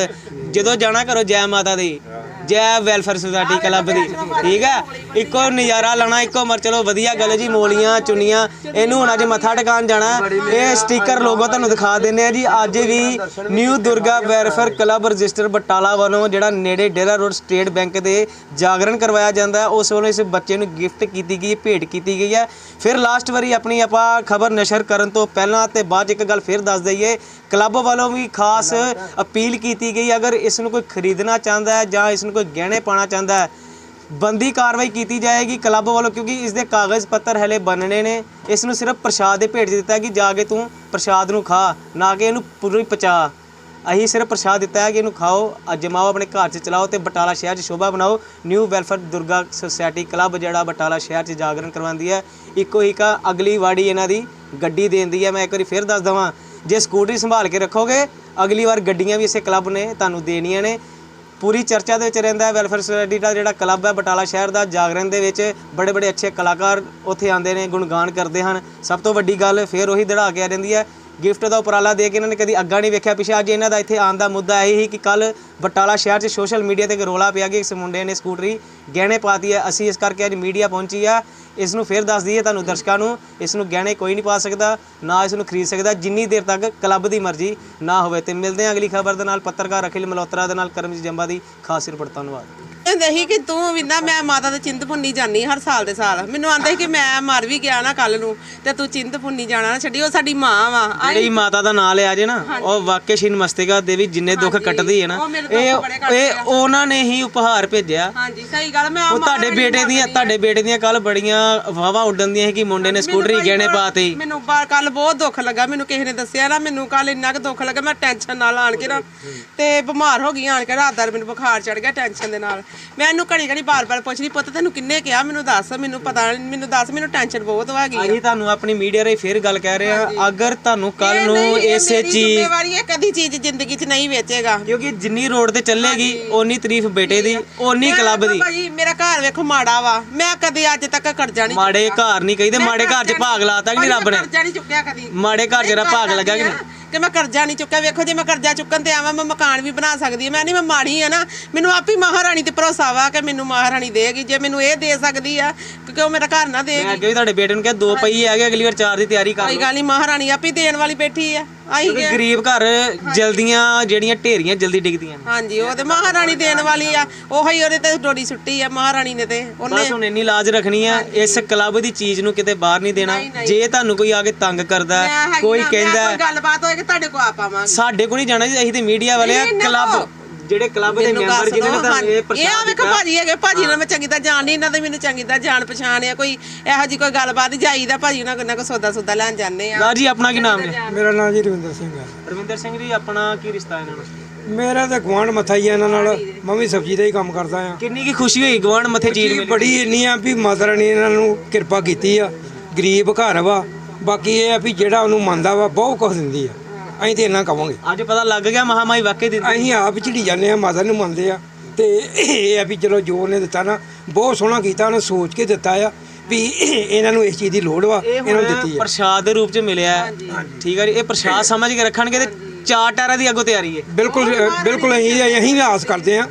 ਜਦੋਂ ਜਾਣਾ ਕਰੋ ਜੈ ਮਾਤਾ ਦੀ। ਜੈ ਵੈਲਫੇਅਰ ਸੁਸਾਇਟੀ ਕਲੱਬ ਦੀ। ਠੀਕ ਹੈ? ਇੱਕੋ ਨਜ਼ਾਰਾ ਲਾਣਾ ਇੱਕੋ ਮਰ ਚਲੋ ਵਧੀਆ ਗੱਲ ਹੈ ਜੀ ਮੋਲੀਆਂ ਚੁੰਨੀਆਂ। ਇਹਨੂੰ ਹੁਣ ਅੱਜ ਮੱਥਾ ਟਿਕਾਣ ਜਾਣਾ ਇਹ ਸਟicker ਲੋਗੋ ਤੁਹਾਨੂੰ ਦਿਖਾ ਦਿੰਨੇ ਆ ਜੀ। ਅੱਜ ਵੀ new Durga welfare club register Batala ਵੱਲੋਂ ਜਿਹੜਾ ਨੇੜੇ ਡੇਰਾ ਰੋਡ ਸਟੇਟ ਬੈਂਕ ਦੇ ਜਾਗਰਣ ਕਰਵਾਇਆ ਜਾਂਦਾ ਉਸ ਵੱਲੋਂ ਇਸ ਬੱਚੇ ਨੂੰ ਗਿਫਟ ਕੀਤੀ ਗਈ ਭੇਟ ਕੀਤੀ ਗਈ ਹੈ। ਫਿਰ ਲਾਸਟ ਵਾਰੀ ਆਪਣੀ ਆਪਾਂ ਖਬਰ ਨਸ਼ਰ ਕਰਨ ਤੋਂ ਪਹਿਲਾਂ ਤੇ ਬਾਅਦ 'ਚ ਇੱਕ ਗੱਲ ਫਿਰ ਦੱਸ ਦਈਏ ਕਲੱਬ ਵੱਲੋਂ ਵੀ ਖਾਸ ਅਪੀਲ ਕੀਤੀ ਗਈ। ਅਗਰ ਇਸ ਨੂੰ ਕੋਈ ਖਰੀਦਣਾ ਚਾਹੁੰਦਾ ਹੈ ਜਾਂ ਇਸ ਨੂੰ ਕੋਈ ਗਹਿਣੇ ਪਾਣਾ ਚਾਹੁੰਦਾ ਹੈ ਬੰਦੀ ਕਾਰਵਾਈ ਕੀਤੀ ਜਾਏਗੀ ਕਲੱਬ ਵੱਲੋਂ ਕਿਉਂਕਿ ਇਸ ਦੇ ਕਾਗਜ਼ ਪੱਤਰ ਹਲੇ ਬਣਨੇ ਨੇ। ਇਸ ਨੂੰ ਸਿਰਫ ਪ੍ਰਸ਼ਾਦ ਦੇ ਭੇਟ 'ਚ ਦਿੱਤਾ ਕਿ ਜਾ ਕੇ ਤੂੰ ਪ੍ਰਸ਼ਾਦ ਨੂੰ ਖਾ ਨਾ ਕਿ ਇਹਨੂੰ ਪੂਰੀ ਪਚਾ। ਅਸੀਂ ਸਿਰਫ ਪ੍ਰਸ਼ਾਦ ਦਿੱਤਾ ਹੈ ਕਿ ਇਹਨੂੰ ਖਾਓ ਅਜਮਾਓ ਆਪਣੇ ਘਰ 'ਚ ਚਲਾਓ ਤੇ ਬਟਾਲਾ ਸ਼ਹਿਰ 'ਚ ਸ਼ੋਭਾ ਬਣਾਓ। New welfare Durga society club ਜਿਹੜਾ ਬਟਾਲਾ ਸ਼ਹਿਰ 'ਚ ਜਾਗਰਣ ਕਰਵਾਉਂਦੀ ਹੈ ਇੱਕੋ ਇੱਕ ਆ, ਅਗਲੀ ਵਾੜੀ ਇਹਨਾਂ ਦੀ ਗੱਡੀ ਦੇਂਦੀ ਹੈ। ਮੈਂ ਇੱਕ ਵਾਰੀ ਫਿਰ ਦੱਸ ਦਵਾਂ ਜੇ ਸਕੂਟਰੀ ਸੰਭਾਲ ਕੇ ਰੱਖੋਗੇ ਅਗਲੀ ਵਾਰ ਗੱਡੀਆਂ ਵੀ ਇਸੇ ਕਲੱਬ ਨੇ ਤੁਹਾਨੂੰ ਦੇਣੀਆਂ ਨੇ। ਪੂਰੀ ਚਰਚਾ ਦੇ ਵਿੱਚ ਰਹਿੰਦਾ ਹੈ, ਵੈਲਫੇਅਰ ਸੁਸਾਇਟੀ ਦਾ ਜਿਹੜਾ ਕਲੱਬ ਹੈ ਬਟਾਲਾ ਸ਼ਹਿਰ ਦਾ, ਜਾਗਰਣ ਦੇ ਵਿੱਚ ਬੜੇ ਬੜੇ ਅੱਛੇ ਕਲਾਕਾਰ ਉੱਥੇ ਆਉਂਦੇ ਨੇ, ਗੁਣਗਾਨ ਕਰਦੇ ਹਨ। ਸਭ ਤੋਂ ਵੱਡੀ ਗੱਲ ਫਿਰ ਉਹੀ ਦੜਾ ਕੇ ਆ ਰਹਿੰਦੀ ਹੈ, ਗਿਫਟ ਦਾ ਉਪਰਾਲਾ ਦੇ ਕੇ ਇਹਨਾਂ ਨੇ ਕਦੀ ਅੱਗਾ ਨਹੀਂ ਵੇਖਿਆ ਪਿਛੇ, ਅੱਜ ਇਹਨਾਂ ਦਾ ਇੱਥੇ ਆਉਣ ਦਾ ਮੁੱਦਾ ਇਹ ਹੀ ਕਿ ਕੱਲ ਬਟਾਲਾ ਸ਼ਹਿਰ 'ਚ ਸੋਸ਼ਲ ਮੀਡੀਆ ਤੇ ਇੱਕ ਰੋਲਾ ਪਿਆ ਕਿ ਇਸ ਮੁੰਡੇ ਨੇ ਸਕੂਟਰੀ ਗਹਿਣੇ ਪਾਤੀ ਹੈ। ਅਸੀਂ ਇਸ ਕਰਕੇ ਅੱਜ ਮੀਡੀਆ ਪਹੁੰਚੀ ਆ। ਇਸ ਨੂੰ ਫੇਰ ਦੱਸ ਦਈਏ ਤੁਹਾਨੂੰ ਦਰਸ਼ਕਾਂ ਨੂੰ ਇਸ ਨੂੰ ਗਹਿਣੇ ਕੋਈ ਨਹੀਂ ਪਾ ਸਕਦਾ, ਨਾ ਇਸ ਨੂੰ ਖਰੀਦ ਸਕਦਾ, ਜਿੰਨੀ ਦੇਰ ਤੱਕ ਕਲੱਬ ਦੀ ਮਰਜ਼ੀ ਨਾ ਹੋਵੇ। ਤੇ ਮਿਲਦੇ ਹਾਂ ਅਗਲੀ ਖਬਰ ਦੇ ਨਾਲ, ਪੱਤਰਕਾਰ ਅਖਿਲ ਮਲਹੋਤਰਾ ਦੇ ਨਾਲ, ਕਰਮਜੀਤ ਜੰਬਾ ਦੀ ਖਾਸ ਰਿਪੋਰਟ, ਧੰਨਵਾਦ। ਕਹਿੰਦੇ ਸੀ ਕਿ ਤੂੰ ਵੀ ਨਾ ਮੈਂ ਮਾਤਾ ਦੇ ਚਿੰਤਪੁਰਨੀ ਜਾਨੀ ਹਰ ਸਾਲ ਦੇ ਸਾਲ। ਮੈਨੂੰ ਆਂਦੇ ਸੀ ਕਿ ਮੈਂ ਮਰ ਵੀ ਗਿਆ ਨਾ ਕੱਲ ਨੂੰ ਤੇ ਤੂੰ ਚਿੰਤਪੁਰਨੀ ਜਾਣਾ ਨਾ ਛੱਡੀ ਉਹ ਸਾਡੀ ਮਾਂ ਵਾ। ਜਿਹੜੀ ਮਾਤਾ ਦਾ ਨਾਮ ਲਿਆ ਜੇ ਨਾ ਉਹ ਵਾਕਿਆ ਸ਼ੀਨ ਮਸਤਿਕਾ ਦੇਵੀ ਜਿੰਨੇ ਦੁੱਖ ਕੱਟਦੀ ਹੈ ਨਾ ਉਹ ਮੇਰੇ ਦੁੱਖ ਇਹ ਕੱਟਦੇ ਇਹ ਉਹਨਾਂ ਨੇ ਹੀ ਉਪਹਾਰ ਭੇਜਿਆ। ਹਾਂਜੀ ਸਹੀ ਗੱਲ ਮੈਂ ਉਹ ਤੁਹਾਡੇ ਬੇਟੇ ਦੀਆਂ ਤੁਹਾਡੇ ਬੇਟੇ ਦੀਆਂ ਕੱਲ ਬੜੀਆਂ ਵਾਵਾ ਉੱਡਣ ਦੀਆਂ ਸੀ ਕਿ ਮੁੰਡੇ ਨੇ ਸਕੂਟਰੀ ਗਹਿਣੇ ਪਾਤੇ ਮੈਨੂੰ ਕੱਲ ਬਹੁਤ ਦੁੱਖ ਲੱਗਾ ਮੈਨੂੰ ਕਿਸੇ ਨੇ ਦੱਸਿਆ ਨਾ ਮੈਨੂੰ ਕੱਲ ਇੰਨਾ ਕੁ ਦੁੱਖ ਲੱਗਾ ਮੈਂ ਟੈਨਸ਼ਨ ਨਾਲ ਆਣ ਕੇ ਨਾ ਤੇ ਬਿਮਾਰ ਹੋ ਗਈ ਆਣ ਕੇ ਰਾਤ ਦਾ ਮੈਨੂੰ ਬੁਖਾਰ ਚੜ ਗਿਆ ਟੈਨਸ਼ਨ ਦੇ ਨਾਲ। ਮੈਂ ਇਹਨੂੰ ਘੜੀ ਘੜੀ ਬਾਰ-ਬਾਰ ਪੁੱਛਦੀ ਪੁੱਤ ਤੈਨੂੰ ਕਿੰਨੇ ਕਿਹਾ? ਮੈਨੂੰ ਦੱਸ ਮੈਨੂੰ ਪਤਾ ਮੈਨੂੰ ਦੱਸ ਮੈਨੂੰ ਟੈਨਸ਼ਨ ਬਹੁਤ ਹੋ ਗਈ ਅਸੀਂ ਤੁਹਾਨੂੰ ਆਪਣੀ ਮੀਡੀਆ ਰਾਹੀਂ ਫੇਰ ਗੱਲ ਕਹਿ ਰਹੇ ਆ ਅਗਰ ਤੁਹਾਨੂੰ ਕੱਲ ਨੂੰ ਇਸੇ ਚੀਜ਼ ਜ਼ਿੰਮੇਵਾਰੀ ਹੈ ਕਦੀ ਚੀਜ਼ ਜ਼ਿੰਦਗੀ 'ਚ ਨਹੀਂ ਵੇਚੇਗਾ। ਕਿਉਂਕਿ ਜਿੰਨੀ ਰੋਡ ਤੇ ਚੱਲੇਗੀ ਓਨੀ ਤਾਰੀਫ ਬੇਟੇ ਦੀ ਓਨੀ ਕਲੱਬ ਦੀ। ਭਾਜੀ ਮੇਰਾ ਘਰ ਵੇਖੋ ਮਾੜਾ ਵਾ। ਮੈਂ ਕਦੇ ਅੱਜ ਤੱਕ ਕਰਜ਼ਾ ਨਹੀਂ ਮਾੜੇ ਘਰ ਨਹੀਂ ਕਹੀਦੇ ਮਾੜੇ ਘਰ 'ਚ ਭਾਗ ਲਾਤਾ ਕਿ ਨਹੀਂ ਰੱਬ ਨੇ? ਕਰਜ਼ਾ ਨਹੀਂ ਚੁੱਕਿਆ ਕਦੀ। ਮਾੜੇ ਘਰ ਰਾ ਭਾਗ ਲੱਗਾ ਕਿ ਨਹੀਂ ਕਿ ਮੈਂ ਕਰਜ਼ਾ ਨਹੀਂ ਚੁੱਕਿਆ। ਵੇਖੋ, ਜੇ ਮੈਂ ਕਰਜ਼ਾ ਚੁੱਕਣ ਤੇ ਆਵਾਂ, ਮੈਂ ਮਕਾਨ ਵੀ ਬਣਾ ਸਕਦੀ ਹਾਂ। ਮੈਂ ਨਹੀਂ, ਮੈਂ ਮਾੜੀ ਆ ਨਾ। ਮੈਨੂੰ ਆਪੀ ਮਹਾਰਾਣੀ ਤੇ ਭਰੋਸਾ ਵਾ ਕਿ ਮੈਨੂੰ ਮਹਾਰਾਣੀ ਦੇਗੀ। ਜੇ ਮੈਨੂੰ ਇਹ ਦੇ ਸਕਦੀ ਆ ਕਿਉਂਕਿ ਉਹ ਮੇਰਾ ਘਰ ਨਾ ਮੈਂ ਦੇਗੀ ਅੱਗੇ ਵੀ ਤੁਹਾਡੇ ਬੇਟੇ ਨੂੰ ਕਿਹਾ ਦੋ ਪਈ ਹੈਗੇ ਅਗਲੀ ਵਾਰ ਚਾਰ ਦੀ ਤਿਆਰੀ ਕਰ ਕੋਈ ਗੱਲ ਨਹੀਂ ਮਹਾਰਾਣੀ ਆਪੀ ਦੇਣ ਵਾਲੀ ਬੈਠੀ ਆ ਆਈ ਕਿਉਂਕਿ ਗਰੀਬ ਘਰ ਜਲਦੀਆਂ ਜਿਹੜੀਆਂ ਢੇਰੀਆਂ ਜਲਦੀ ਡਿੱਗਦੀਆਂ ਨੇ। ਹਾਂਜੀ ਉਹ ਤੇ ਮਹਾਰਾਣੀ ਦੇਣ ਵਾਲੀ ਆ। ਉਹੀ ਉਹਦੇ ਤੇ ਡੋਰੀ ਸੁੱਟੀ ਆ ਮਹਾਰਾਣੀ ਨੇ ਤੇ ਉਹਨੇ ਬਸ ਹੁਣ ਇੰਨੀ ਲਾਜ ਰੱਖਣੀ ਆ ਇਸ ਕਲੱਬ ਦੀ ਚੀਜ਼ ਨੂੰ ਕਿਤੇ ਬਾਹਰ ਨਹੀਂ ਦੇਣਾ। ਜੇ ਤੁਹਾਨੂੰ ਕੋਈ ਆ ਕੇ ਤੰਗ ਕਰਦਾ ਮੈਂ ਹੈ, ਹੈਗੀ ਕੋਈ ਨਾ, ਮੈਂ ਕਹਿੰਦਾ ਕੋਈ ਹੈ, ਗੱਲਬਾਤ ਹੋਏ ਕਿ ਤੁਹਾਡੇ ਕੋ ਆ ਪਾਵਾਂਗੇ। ਸਾਡੇ ਕੋਲ ਨਹੀਂ ਜਾਣਾ ਜੀ ਅਸੀਂ ਤੇ ਮੀਡੀਆ ਵਾਲੇ ਆ ਨਹੀਂ, ਨਾ। ਕਲੱਬ। ਜਿਹੜੇ ਕਲੱਬ ਦੇ ਮੈਂਬਰ ਦੱਸ ਜਿਹਨਾਂ ਨੇ ਦਿਓ, ਤੁਹਾਨੂੰ ਇਹ ਹਾਂਜੀ। ਇਹ ਪ੍ਰਸ਼ਾਦ ਵੇਖੋ ਭਾਜੀ ਹੈਗੇ ਭਾਜੀ ਨਾਲ ਮੈਂ ਚੰਗੀ ਤਰ੍ਹਾਂ ਜਾਣ ਨਹੀਂ ਇਹਨਾਂ ਦੇ ਮੈਨੂੰ ਚੰਗੀ ਤਰ੍ਹਾਂ ਜਾਣ ਪਛਾਣ ਆ ਕੋਈ ਇਹੋ ਜੀ ਕੋਈ ਗੱਲਬਾਤ ਜਾਈਦਾ ਭਾਜੀ ਉਹਨਾਂ ਕੋਲ ਕੋ ਸੌਦਾ ਸੌਦਾ ਲੈਣ ਜਾਂਦੇ ਆ। ਜੀ ਆਪਣਾ ਕੀ ਨਾਮ ਹੈ? ਮੇਰਾ ਨਾਮ ਜੀ ਰਵਿੰਦਰ ਸਿੰਘ ਹੈ ਰਵਿੰਦਰ ਸਿੰਘ ਜੀ ਆਪਣਾ ਕੀ ਰਿਸ਼ਤਾ ਇਹਨਾਂ ਨਾਲ? ਮੇਰਾ ਤਾਂ ਗੁਆਂਢ ਮੱਥਾ ਹੀ ਆ ਇਹਨਾਂ ਨਾਲ। ਮੈਂ ਵੀ ਸਬਜ਼ੀ ਦਾ ਹੀ ਕੰਮ ਕਰਦਾ ਆ। ਕਿੰਨੀ ਕੀ ਖੁਸ਼ੀ ਹੋਈ ਗਵਾਂਢ ਮੱਥੇ ਚੀਜ਼ ਮਿਲੀ ਬੜੀ ਇੰਨੀ ਆ ਵੀ ਮਾਤਾ ਰਾਣੀ ਇਹਨਾਂ ਨੂੰ ਕਿਰਪਾ ਕੀਤੀ ਆ। ਗਰੀਬ ਘਰ ਵਾ। ਬਾਕੀ ਇਹ ਆ ਵੀ ਜਿਹੜਾ ਉਹਨੂੰ ਮੰਨਦਾ ਵਾ ਬਹੁਤ ਕੁਝ ਦਿੰਦੀ ਆ। ਅਸੀਂ ਤੇ ਇੰਨਾ ਕਵਾਂਗੇ। ਅੱਜ ਪਤਾ ਲੱਗ ਗਿਆ ਮਹਾਮਾਈ ਵਾਕਈ ਦਿੰਦੀ ਅਸੀਂ ਆਪ ਝਿੜੀ ਜਾਂਦੇ ਆ ਮਾਤਾ ਨੂੰ ਮੰਨਦੇ ਆ ਤੇ ਇਹ ਆ ਵੀ ਚਲੋ ਜੋ ਉਹਨੇ ਦਿੱਤਾ ਨਾ ਬਹੁਤ ਸੋਹਣਾ ਕੀਤਾ ਉਹਨੇ ਸੋਚ ਕੇ ਦਿੱਤਾ ਆ ਵੀ ਇਹਨਾਂ ਨੂੰ ਇਸ ਚੀਜ਼ ਦੀ ਲੋੜ ਵਾ ਇਹ ਇਹਨਾਂ ਨੂੰ ਹੁਣ ਦਿੱਤੀ ਆ। ਪ੍ਰਸ਼ਾਦ ਦੇ ਰੂਪ ਚ ਮਿਲਿਆ ਹੈ। ਠੀਕ ਹੈ ਜੀ ਇਹ ਪ੍ਰਸ਼ਾਦ ਸਮਝ ਕੇ ਰੱਖਣਗੇ ਤੇ ਚਾਰ ਟਾਇਰਾਂ ਦੀ ਅੱਗੋਂ ਤਿਆਰੀ ਹੈ। ਬਿਲਕੁਲ ਅ, ਬਿਲਕੁਲ ਅਸੀਂ ਅਸੀਂ ਵੀ ਆਸ ਕਰਦੇ ਆ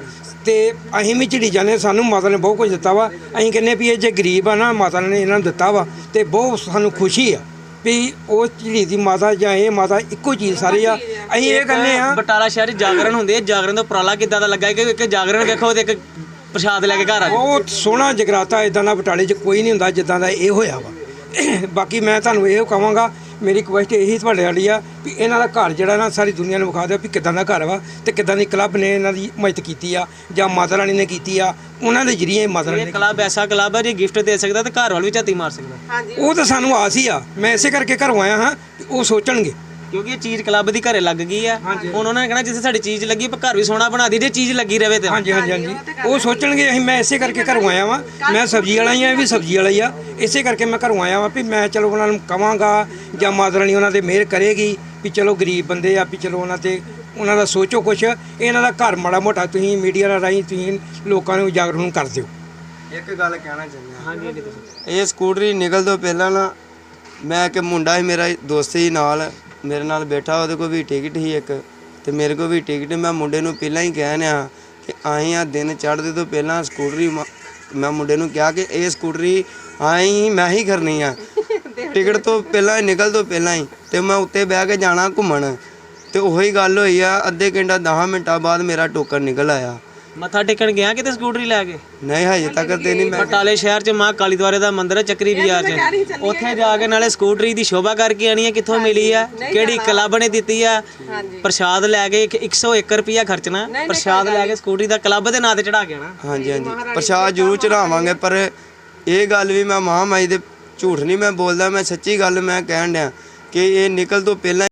ਤੇ ਅਸੀਂ ਵੀ ਝਿੜੀ ਜਾਂਦੇ ਹਾਂ, ਸਾਨੂੰ ਮਾਤਾ ਨੇ ਬਹੁਤ ਕੁਝ ਦਿੱਤਾ ਵਾ। ਅਸੀਂ ਕਹਿੰਦੇ ਵੀ ਇਹ ਜੇ ਗਰੀਬ ਆ ਨਾ ਮਾਤਾ ਨੇ ਇਹਨਾਂ ਨੂੰ ਦਿੱਤਾ ਵਾ ਤੇ ਬਹੁਤ ਸਾਨੂੰ ਖੁਸ਼ੀ ਆ। ਵੀ ਉਹ ਝਿੜੀ ਦੀ ਮਾਤਾ ਜਾਂ ਇਹ ਮਾਤਾ ਇੱਕੋ ਚੀਜ਼ ਸਾਰੀ ਆ। ਅਸੀਂ ਇਹ ਕਹਿੰਦੇ ਆ ਬਟਾਲਾ ਸ਼ਹਿਰ 'ਚ ਜਾਗਰਣ ਹੁੰਦੇ ਆ। ਜਾਗਰਣ ਦਾ ਉਪਰਾਲਾ ਕਿੱਦਾਂ ਦਾ ਲੱਗਾ? ਕਿ ਇੱਕ ਜਾਗਰਣ ਵੇਖੋ ਤੇ ਇੱਕ ਪ੍ਰਸ਼ਾਦ ਲੈ ਕੇ ਘਰ ਆ ਜਾਓ। ਬਹੁਤ ਸੋਹਣਾ ਜਗਰਾਤਾ ਇਦਾਂ ਦਾ ਬਟਾਲੇ 'ਚ ਕੋਈ ਨਹੀਂ ਹੁੰਦਾ ਜਿੱਦਾਂ ਦਾ ਇਹ ਹੋਇਆ ਵਾ। ਬਾਕੀ ਮੈਂ ਤੁਹਾਨੂੰ ਇਹ ਕਹਾਂਗਾ ਮੇਰੀ ਰਿਕੁਐਸਟ ਇਹੀ ਤੁਹਾਡੇ ਵਾਲੀ ਆ ਵੀ ਇਹਨਾਂ ਦਾ ਘਰ ਜਿਹੜਾ ਨਾ ਸਾਰੀ ਦੁਨੀਆ ਨੂੰ ਵਿਖਾ ਦਿਓ ਵੀ ਕਿੱਦਾਂ ਦਾ ਘਰ ਵਾ ਤੇ ਕਿੱਦਾਂ ਦੀ ਕਲੱਬ ਨੇ ਇਹਨਾਂ ਦੀ ਮਦਦ ਕੀਤੀ ਆ ਜਾਂ ਮਾਤਾ ਰਾਣੀ ਨੇ ਕੀਤੀ ਆ ਉਹਨਾਂ ਦੇ ਜਰੀਏ ਮਾਤਾ ਰਾਣੀ ਇਹ ਨੇ ਕਲੱਬ ਐਸਾ ਕਲੱਬ ਹੈ ਜੇ ਗਿਫਟ ਦੇ ਸਕਦਾ ਤੇ ਘਰ ਵਾਲ ਵੀ ਝਾਤੀ ਮਾਰ ਸਕਦਾ। ਉਹ ਤਾਂ ਸਾਨੂੰ ਆਸ ਹੀ ਆ। ਮੈਂ ਇਸੇ ਕਰਕੇ ਘਰੋਂ ਆਇਆ ਹਾਂ ਵੀ ਉਹ ਸੋਚਣਗੇ। ਕਿਉਂਕਿ ਇਹ ਚੀਜ਼ ਕਲੱਬ ਦੀ ਘਰੇ ਲੱਗ ਗਈ ਆ। ਹੁਣ ਉਹਨਾਂ ਨੇ ਕਹਿਣਾ ਜਿੱਥੇ ਸਾਡੀ ਚੀਜ਼ ਲੱਗੀ ਆਪਾਂ ਘਰ ਵੀ ਸੋਹਣਾ ਬਣਾ ਦੀ ਜੇ ਚੀਜ਼ ਲੱਗੀ ਰਵੇ ਤੇ। ਹਾਂਜੀ ਹਾਂਜੀ ਹਾਂਜੀ। ਉਹ ਸੋਚਣਗੇ ਅਸੀਂ ਮੈਂ ਇਸੇ ਕਰਕੇ ਘਰੋਂ ਆਇਆ ਵਾਂ। ਮੈਂ ਸਬਜ਼ੀ ਵਾਲਾ ਹੀ ਆ ਇਹ ਵੀ ਸਬਜ਼ੀ ਵਾਲਾ ਹੀ ਆ। ਇਸੇ ਕਰਕੇ ਮੈਂ ਘਰੋਂ ਆਇਆ ਵਾਂ ਵੀ ਮੈਂ ਚਲੋ ਉਹਨਾਂ ਨੂੰ ਕਵਾਂਗਾ ਜਾਂ ਮਾਤਾ ਰਾਣੀ ਉਹਨਾਂ ਦੇ ਮਿਹਰ ਕਰੇਗੀ ਵੀ ਚਲੋ ਗਰੀਬ ਬੰਦੇ ਆ ਵੀ ਚਲੋ ਉਹਨਾਂ ਤੇ ਉਹਨਾਂ ਦਾ ਸੋਚੋ ਕੁਛ। ਇਹਨਾਂ ਦਾ ਘਰ ਮਾੜਾ ਮੋਟਾ ਤੁਸੀਂ ਮੀਡੀਆ ਰਾਹੀਂ ਤੁਸੀਂ ਲੋਕਾਂ ਨੂੰ ਜਾਗਰੂਕ ਕਰ ਦਿਓ। ਇੱਕ ਗੱਲ ਕਹਿਣਾ ਚਾਹੁੰਦਾ ਹਾਂਜੀ ਇਹ ਸਕੂਟਰੀ ਨਿਕਲ ਤੋਂ ਪਹਿਲਾਂ ਨਾ ਮੈਂ ਇੱਕ ਮੁੰਡਾ ਸੀ ਮੇਰਾ ਦੋਸਤ ਸੀ ਨਾਲ। ਮੇਰੇ ਨਾਲ ਬੈਠਾ, ਉਹਦੇ ਕੋਲ ਵੀ ਟਿਕਟ ਹੀ ਇੱਕ। ਤੇ ਮੇਰੇ ਕੋਲ ਵੀ ਟਿਕਟ, ਮੈਂ ਮੁੰਡੇ ਨੂੰ ਪਹਿਲਾਂ ਹੀ ਕਹਿ ਨਿਆ ਕਿ ਆਏ ਆ, ਦਿਨ ਚੜ੍ਹਦੇ ਤੋਂ ਪਹਿਲਾਂ ਸਕੂਟਰੀ ਮ- ਮੈਂ ਮੁੰਡੇ ਨੂੰ ਕਿਹਾ ਕਿ ਇਹ ਸਕੂਟਰੀ ਆਏ ਹੀ ਮੈਂ ਹੀ ਕਰਨੀ ਆ। ਟਿਕਟ ਤੋਂ ਪਹਿਲਾਂ ਹੀ, ਨਿਕਲ ਤੋਂ ਪਹਿਲਾਂ ਹੀ। ਤੇ ਮੈਂ ਉੱਤੇ ਬਹਿ ਕੇ ਜਾਣਾ ਘੁੰਮਣ। ਤੇ ਉਹੀ ਗੱਲ ਹੋਈ ਆ, ਅੱਧੇ ਘੰਟਾ 10 ਮਿੰਟਾਂ ਬਾਅਦ ਮੇਰਾ ਟੋਕਨ ਨਿਕਲ ਆਇਆ। ਮੱਥਾ ਟੇਕਣ ਗਿਆ ਕਿਤੇ ਸਕੂਟਰੀ ਲੈ ਕੇ? ਨਹੀਂ ਹਜੇ ਤੱਕ ਤੇ ਨਹੀਂ ਮੈਂ ਬਟਾਲੇ ਸ਼ਹਿਰ 'ਚ ਮਾਂ ਕਾਲੀ ਦੁਆਰੇ ਦਾ ਮੰਦਿਰ ਹੈ ਚੱਕਰੀ ਬਾਜ਼ਾਰ 'ਚ। ਉੱਥੇ ਜਾ ਕੇ ਨਾਲੇ ਸਕੂਟਰੀ ਦੀ ਸ਼ੋਭਾ ਕਰਕੇ ਆਣੀ ਹੈ ਕਿੱਥੋਂ ਮਿਲੀ ਆ ਕਿਹੜੀ ਕਲੱਬ ਨੇ ਦਿੱਤੀ ਆ ਪ੍ਰਸ਼ਾਦ ਲੈ ਕੇ ਇੱਕ- 101 ਰੁਪਿਆ ਖਰਚਣਾ। ਪ੍ਰਸ਼ਾਦ ਲੈ ਕੇ ਸਕੂਟਰੀ ਦਾ ਕਲੱਬ ਦੇ ਨਾਂ ਤੇ ਚੜਾ ਕੇ ਆਣਾ ਹਾਂਜੀ ਹਾਂਜੀ। ਪ੍ਰਸ਼ਾਦ ਜ਼ਰੂਰ ਚੜਾਵਾਂਗੇ ਪਰ ਇਹ ਗੱਲ ਵੀ ਮੈਂ ਮਹਾਮਾਈ ਦੇ ਝੂਠ ਨਹੀਂ ਮੈਂ ਬੋਲਦਾ ਮੈਂ ਸੱਚੀ ਗੱਲ ਮੈਂ ਕਹਿਣ ਡਿਆ ਕਿ ਇਹ ਨਿਕਲ ਤੋਂ ਪਹਿਲਾਂ